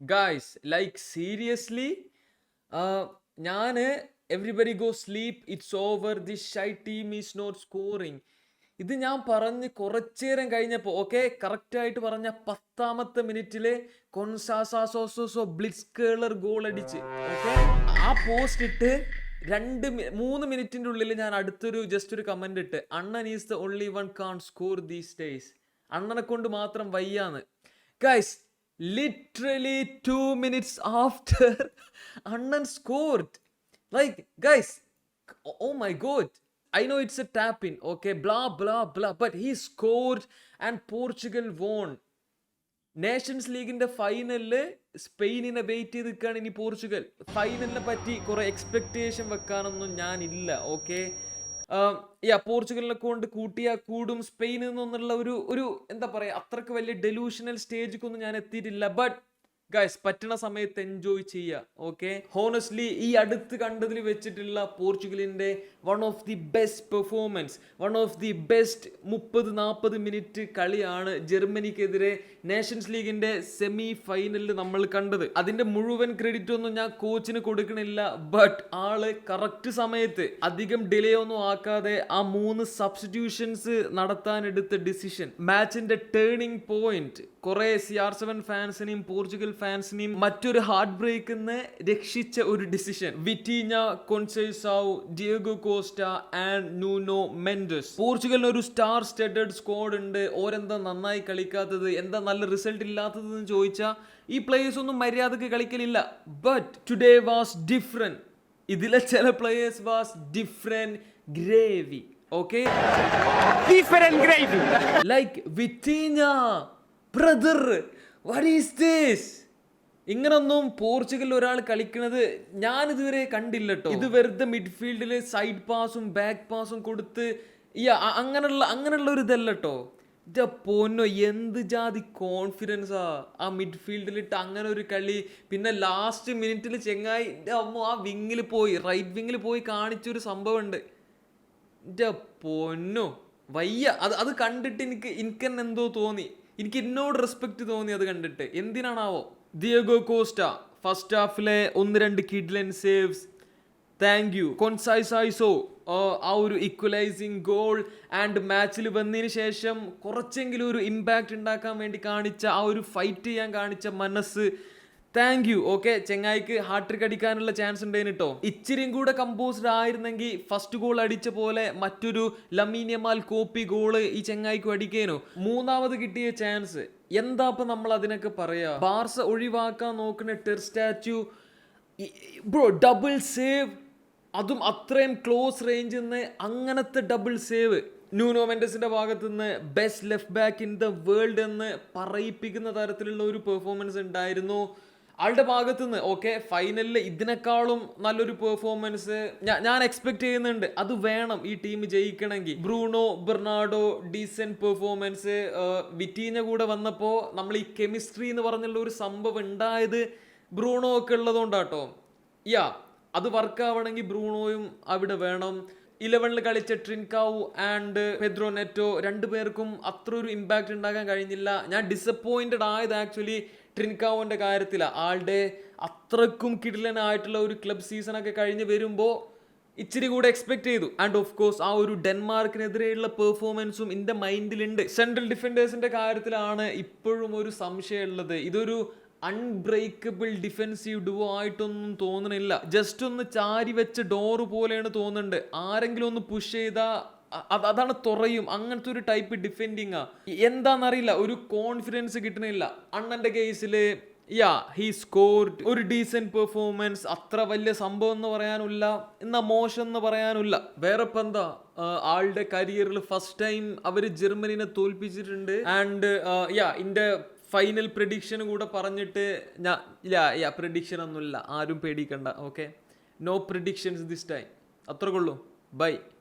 Guys like seriously ഞാൻ everybody go sleep it's over the shy team is not scoring ഇത് ഞാൻ പറഞ്ഞ് കുറച്ചേരം കഴിഞ്ഞപ്പോൾ ഓക്കെ കറക്റ്റായിട്ട് പറഞ്ഞ പത്താമത്തെ മിനിറ്റിൽ കൊൻസാസാസോസോസോ ബ്ലിറ്റ്സ് കേളർ ഗോൾ അടിച്ച് ഓക്കെ ആ പോസ്റ്റ് ഇട്ട് രണ്ട് മൂന്ന് മിനിറ്റിന്റെ ഉള്ളിൽ ഞാൻ അടുത്തൊരു ജസ്റ്റ് ഒരു കമന്റ് ഇട്ട് അണ്ണൻ is the only one can score these days അണ്ണനെ കൊണ്ട് മാത്രം വയ്യാന്ന്. Guys literally two minutes after Annan scored like guys oh my god i know it's a tap in okay blah blah blah but he scored and portugal won. Nations ലീഗിന്റെ ഫൈനലിൽ സ്പെയിനിനെ wait ചെയ്ത് നിൽക്കുകയാണ് ഇനി Portugal ഫൈനലിനെ പറ്റി കുറെ expectation വെക്കാനൊന്നും ഞാനില്ല okay yeah പോർച്ചുഗലിനെ കൊണ്ട് കൂട്ടിയാ കൂടും സ്പെയിനിൽ നിന്നുള്ള ഒരു ഒരു എന്താ പറയാ അത്രയ്ക്ക് വലിയ ഡെലൂഷണൽ സ്റ്റേജിക്കൊന്നും ഞാൻ എത്തിയിട്ടില്ല. ബട്ട് ഗൈസ് പറ്റണ സമയത്ത് എൻജോയ് ചെയ്യുക ഓക്കെ ഹോണസ്റ്റ്ലി ഈ അടുത്ത് കണ്ടതിൽ വെച്ചിട്ടുള്ള പോർച്ചുഗലിന്റെ one of the best performance one of the best മുപ്പത് നാൽപ്പത് മിനിറ്റ് കളിയാണ് ജർമ്മനിക്കെതിരെ നേഷൻസ് ലീഗിന്റെ സെമി ഫൈനലിൽ നമ്മൾ കണ്ടത്. അതിന്റെ മുഴുവൻ ക്രെഡിറ്റ് ഒന്നും ഞാൻ കോച്ചിന് കൊടുക്കണില്ല ബട്ട് ആൾ കറക്റ്റ് സമയത്ത് അധികം ഡിലേ ഒന്നും ആക്കാതെ ആ മൂന്ന് സബ്സ്റ്റിറ്റ്യൂഷൻസ് നടത്താനെടുത്ത ഡിസിഷൻ മാച്ചിന്റെ ടേണിംഗ് പോയിന്റ് കുറെ സി ആർ സെവൻ ഫാൻസിനെയും പോർച്ചുഗൽ ഫാൻസിനെയും മറ്റൊരു ഹാർട്ട് ബ്രേക്കിന്ന് രക്ഷിച്ച ഒരു decision Vitinha Conceicao Diogo Costa and Nuno Mendes പോർച്ചുഗലിന് ഒരു സ്റ്റാർ സ്റ്റഡഡ് സ്ക്വാഡ് ഉണ്ട്. ഓരെന്താ നന്നായി കളിക്കാത്തത്? എന്താ നല്ല റിസൾട്ട് ഇല്ലാത്തത് എന്ന് ചോദിച്ചാൽ ഈ പ്ലേയേഴ്സ് ഒന്നും മര്യാദയ്ക്ക് കളിക്കലില്ല. ബട്ട് ടുഡേ വാസ് ഡിഫറെന്റ് ഇതിലെ ചില players was different gravy okay different gravy like Vitinha brother what is this ഇങ്ങനൊന്നും പോർച്ചുഗലിൽ ഒരാൾ കളിക്കുന്നത് ഞാൻ ഇതുവരെ കണ്ടില്ല കേട്ടോ ഇത് വെറുതെ മിഡ്ഫീൽഡിൽ സൈഡ് പാസും ബാക്ക് പാസും കൊടുത്ത് ഈ അങ്ങനെയുള്ള അങ്ങനെയുള്ള ഒരു ഇതല്ല കേട്ടോ ഇന്റെ പൊന്നോ എന്ത് ജാതി കോൺഫിഡൻസാ ആ. മിഡ്ഫീൽഡിലിട്ട് അങ്ങനെ ഒരു കളി പിന്നെ ലാസ്റ്റ് മിനിറ്റിൽ ചെങ്ങായി അമ്മോ ആ വിങ്ങിൽ പോയി റൈറ്റ് വിങ്ങിൽ പോയി കാണിച്ചൊരു സംഭവം ഉണ്ട് എന്റെ പൊന്നോ വയ്യ. അത് അത് കണ്ടിട്ട് എനിക്ക് എനിക്ക് തന്നെ എന്തോ തോന്നി. എനിക്ക് എന്നോട് റെസ്പെക്ട് തോന്നി അത് കണ്ടിട്ട്. എന്തിനാണാവോ? ദിയഗോ കോസ്റ്റ ഫസ്റ്റ് ഹാഫിലെ ഒന്ന് രണ്ട് കിഡ്ലൻ സേവ്സ് താങ്ക് യു കൊൻസൈസൈസോ ആ ഒരു ഇക്വലൈസിങ് ഗോൾ ആൻഡ് മാച്ചിൽ വന്നതിന് ശേഷം കുറച്ചെങ്കിലും ഒരു ഇമ്പാക്റ്റ് ഉണ്ടാക്കാൻ വേണ്ടി കാണിച്ച ആ ഒരു ഫൈറ്റ് ചെയ്യാൻ കാണിച്ച മനസ്സ് താങ്ക് യു ഓക്കെ ചെങ്ങായിക്ക് ഹാട്രിക് അടിക്കാനുള്ള ചാൻസ് ഉണ്ടായിരുന്നു കേട്ടോ ഇച്ചിരിയും കൂടെ കമ്പോസ്ഡ് ആയിരുന്നെങ്കിൽ ഫസ്റ്റ് ഗോൾ അടിച്ച പോലെ മറ്റൊരു ലമീനിയമാൽ കോപ്പി ഗോൾ ഈ ചെങ്ങായിക്കും അടിക്കേനു. മൂന്നാമത് കിട്ടിയ ചാൻസ് എന്താ ഇപ്പൊ നമ്മൾ അതിനൊക്കെ പറയാ? ബാർസ ഒഴിവാക്കാൻ നോക്കുന്ന ടെർ സ്റ്റാച്ചു ബ്രോ ഡബിൾ സേവ് അതും അത്രയും ക്ലോസ് റേഞ്ചിൽ നിന്ന് അങ്ങനത്തെ ഡബിൾ സേവ് ന്യൂനോ മെൻഡസിന്റെ ഭാഗത്ത് നിന്ന് best left back in the world എന്ന് പറയിപ്പിക്കുന്ന തരത്തിലുള്ള ഒരു പെർഫോമൻസ് ഉണ്ടായിരുന്നു. ആളുടെ ഭാഗത്തു നിന്ന് ഓക്കെ ഫൈനലിൽ ഇതിനേക്കാളും നല്ലൊരു പെർഫോമൻസ് ഞാൻ എക്സ്പെക്ട് ചെയ്യുന്നുണ്ട്. അത് വേണം ഈ team ജയിക്കണമെങ്കിൽ. Bruno Bernardo decent performance Vitinha കൂടെ വന്നപ്പോൾ നമ്മൾ ഈ കെമിസ്ട്രി എന്ന് പറഞ്ഞുള്ള ഒരു സംഭവം ഉണ്ടായത് ബ്രൂണോ ഒക്കെ ഉള്ളതുകൊണ്ടാട്ടോ. യാ അത് വർക്ക് ആവണമെങ്കിൽ ബ്രൂണോയും അവിടെ വേണം. ഇലവനിൽ കളിച്ച ട്രിൻകാവു ആൻഡ് പെദ്രോ നെറ്റോ രണ്ടുപേർക്കും അത്ര ഒരു ഇമ്പാക്റ്റ് ഉണ്ടാക്കാൻ കഴിഞ്ഞില്ല. ഞാൻ ഡിസപ്പോയിന്റഡ് ആയത് ആക്ച്വലി ട്രിൻകാവുവിന്റെ കാര്യത്തിലാണ് ആളുടെ അത്രക്കും കിടിലനായിട്ടുള്ള ഒരു ക്ലബ് സീസണൊക്കെ കഴിഞ്ഞ് വരുമ്പോൾ ഇച്ചിരി കൂടെ എക്സ്പെക്ട് ചെയ്തു. ആൻഡ് ഓഫ് കോഴ്സ് ആ ഒരു ഡെൻമാർക്കിനെതിരെയുള്ള പെർഫോമൻസും എന്റെ മൈൻഡിലുണ്ട് സെൻട്രൽ ഡിഫൻഡേഴ്സിന്റെ കാര്യത്തിലാണ് ഇപ്പോഴും ഒരു സംശയമുള്ളത് ഇതൊരു അൺബ്രേക്കബിൾ ഡിഫെൻസീവ് ഡുവോ ആയിട്ടൊന്നും തോന്നണില്ല. ജസ്റ്റ് ഒന്ന് ചാരി വെച്ച ഡോറ് പോലെയാണ് തോന്നുന്നുണ്ട് ആരെങ്കിലും ഒന്ന് പുഷ് ചെയ്താൽ അതാണ് തുറയും. അങ്ങനത്തെ ഒരു ടൈപ്പ് ഡിഫെൻഡിങ് ആ. എന്താണെന്നറിയില്ല ഒരു കോൺഫിഡൻസ് കിട്ടണില്ല. അണ്ണന്റെ കേസിൽ യാ ഹി സ്കോർഡ് ഒരു ഡീസെന്റ് പെർഫോമൻസ് അത്ര വലിയ സംഭവം എന്ന് പറയാനില്ല. എന്നാ മോശം എന്ന് പറയാനില്ല. വേറെ ഇപ്പൊ എന്താ? ആളുടെ കരിയറിൽ ഫസ്റ്റ് ടൈം അവർ ജർമ്മനിനെ തോൽപ്പിച്ചിട്ടുണ്ട്. ആൻഡ് യാ ഇന്റെ ഫൈനൽ പ്രഡിക്ഷൻ കൂടെ പറഞ്ഞിട്ട് ഞാൻ യാ യാ പ്രഡിക്ഷൻ ഒന്നുമില്ല. ആരും പേടിക്കണ്ട. Okay no predictions this time അത്രക്കുള്ളൂ by